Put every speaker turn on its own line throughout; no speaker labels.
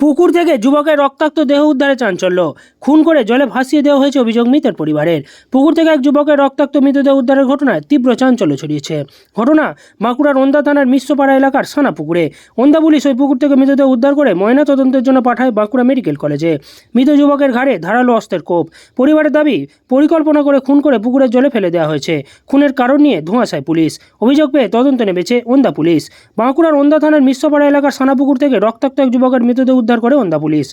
পুকুর থেকে যুবকের রক্তাক্ত দেহ উদ্ধারে চাঞ্চল্য। খুন করে জলে ভাসিয়ে দেওয়া হয়েছে অভিযোগ মৃতের পরিবারের। পুকুর থেকে এক যুবকের রক্তাক্ত মৃতদেহ উদ্ধারের ঘটনায় তীব্র চাঞ্চল্য ছড়িয়েছে। ঘটনা বাঁকুড়ার ওন্দা থানার মিশ্রপাড়া এলাকার সানা পুকুরে। ওন্দা পুলিশ ওই পুকুর থেকে মৃতদেহ উদ্ধার করে ময়না তদন্তের জন্য পাঠায় বাঁকুড়া মেডিকেল কলেজে। মৃত যুবকের ঘাড়ে ধারালো অস্ত্রের কোপ। পরিবারের দাবি, পরিকল্পনা করে খুন করে পুকুরের জলে ফেলে দেওয়া হয়েছে। খুনের কারণ নিয়ে ধোঁয়াশায় পুলিশ। অভিযোগ পেয়ে তদন্ত নেমেছে ওন্দা পুলিশ। বাঁকুড়ার ওন্দা থানার মিশ্রপাড়া এলাকার সানাপুকুর থেকে রক্তাক্ত এক যুবকের মৃতদেহ উদ্ধার করে ওন্দা পুলিশ।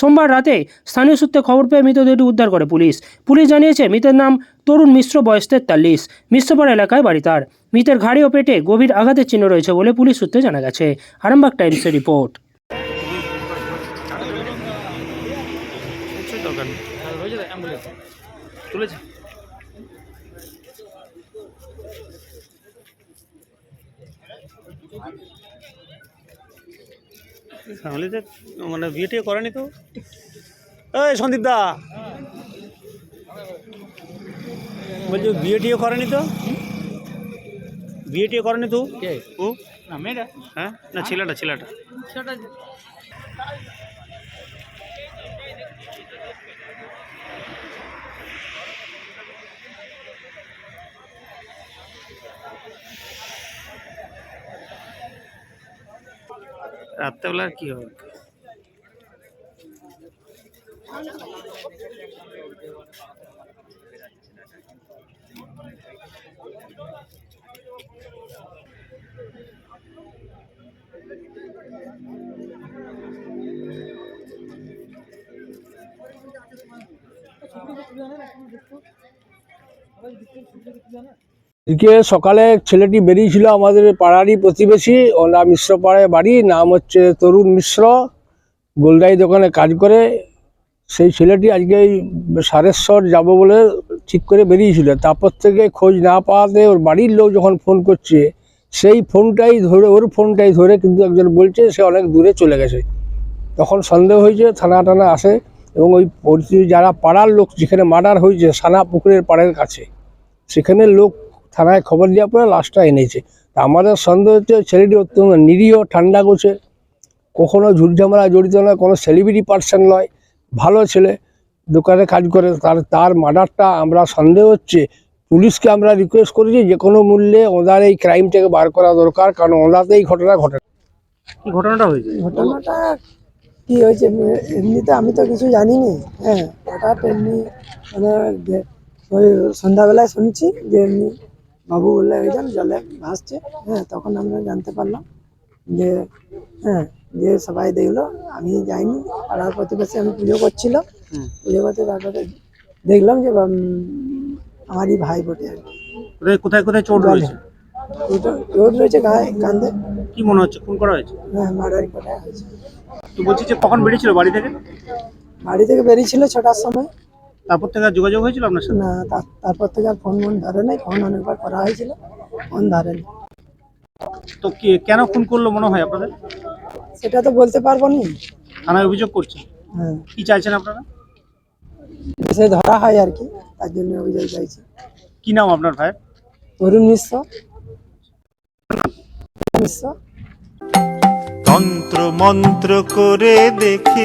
সোমবার রাতে স্থানীয় সূত্রে খবর পেয়ে মৃতদেহটি উদ্ধার করে পুলিশ। পুলিশ জানিয়েছে, মৃতের নাম তরুণ মিশ্র, বয়স তেতাল্লিশ। মিশ্রপাড়া এলাকায় বাড়ি তার। মৃতের ঘাড়ে ও পেটে গভীর আঘাতের চিহ্ন রয়েছে বলে পুলিশ সূত্রে জানা গেছে। আরামবাগ টাইমসের রিপোর্ট।
তুলেছে। ফ্যামিলিতে মানে বিয়ে টিয়ে করেনি তো? এই সন্দীপ দা। বলছি বিয়ে টিয়ে করেনি তো? বিয়ে টিয়ে করেনি তো? ও?
না মেয়েটা।
হ্যাঁ? না ছেলেটা ছেলেটা।
সেটা
রাত্রেবেলা আর কি হবে?
এদিকে সকালে ছেলেটি বেরিয়েছিল আমাদের পাড়ারই প্রতিবেশী ওনার মিশ্র পাড়ায় বাড়ি, নাম হচ্ছে তরুণ মিশ্র। গোলদাই দোকানে কাজ করে। সেই ছেলেটি আজকে এই সারেশ্বর যাব বলে ঠিক করে বেরিয়েছিল। তারপর থেকে খোঁজ না পাওয়াতে ওর বাড়ির লোক যখন ফোন করছে, সেই ফোনটাই ধরে, ওর ফোনটাই ধরে কিন্তু একজন বলছে সে অনেক দূরে চলে গেছে। তখন সন্দেহ হয়েছে, থানা টানা আসে এবং ওই পরিচিত যারা পাড়ার লোক যেখানে মার্ডার হয়েছে, সানা পুকুরের পাড়ের কাছে, সেখানে লোক থানায় খবর দেওয়ার পরে লাশটা এনেছে। তা আমাদের সন্দেহ হচ্ছে ছেলেটি অত্যন্ত নিরীহ ঠান্ডা গোছে। কখনো ঝুটঝামেলা জড়িত নয় কোনো সেলিব্রিটি পার্সন নয় ভালো ছেলে দোকানে কাজ করে। তার তার মার্ডারটা আমরা সন্দেহ হচ্ছে। পুলিশকে আমরা রিকোয়েস্ট করেছি যে কোনো মূল্যে ওনার এই ক্রাইমটাকে বার করা দরকার কারণ ওনাতে এই ঘটনা ঘটে।
কি ঘটনাটা হয়েছে?
ঘটনাটা কি হয়েছে? এমনিতে আমি তো কিছু জানিনি। হ্যাঁ হঠাৎ এমনি মানে ওই সন্ধ্যাবেলায় শুনছি যে এমনি বাবু বললে একজন জলে ভাসছে। হ্যাঁ তখন আমরা জানতে পারলাম যে হ্যাঁ যে সবাই দেখল আমি যাইনি। পাড়ার প্রতিবেশী আমি পুজো করছিল।
হুম।
পুজো করতে তারপরে দেখলাম যে আমারই ভাই বটে আর কি।
কোথায় কোথায় চোট। রয়েছে?
চোট রয়েছে গায়ে কান্দে
কি মনে হচ্ছে? খুন করা হয়েছে?
হ্যাঁ মার্ডার করে হয়েছে।
তো বলছি যে কখন বেরিয়েছিল বাড়ি থেকে?
বাড়ি থেকে বেরিয়েছিল ছটার সময়।
তারপর থেকে আর যোগাযোগ হয়েছিল আপনার সাথে?
না তারপর থেকে আর ফোন মন ধরে নাই ফোন অনেকবার করা হয়েছিল ফোন ধরেনি
তো কি কেন খুন করল মনে হয় আপনাদের?
সেটা তো বলতে পারব নি।
থানায় অভিযোগ করছে?
হ্যাঁ।
কি চাইছেন আপনারা?
সে ধরা হয় আর কি তার জন্য অভিযোগ চাইছি।
কি নাম আপনার ভাইয়ের?
তরুণ মিশ্র। মিশ্র।
তন্ত্র মন্ত্র করে দেখি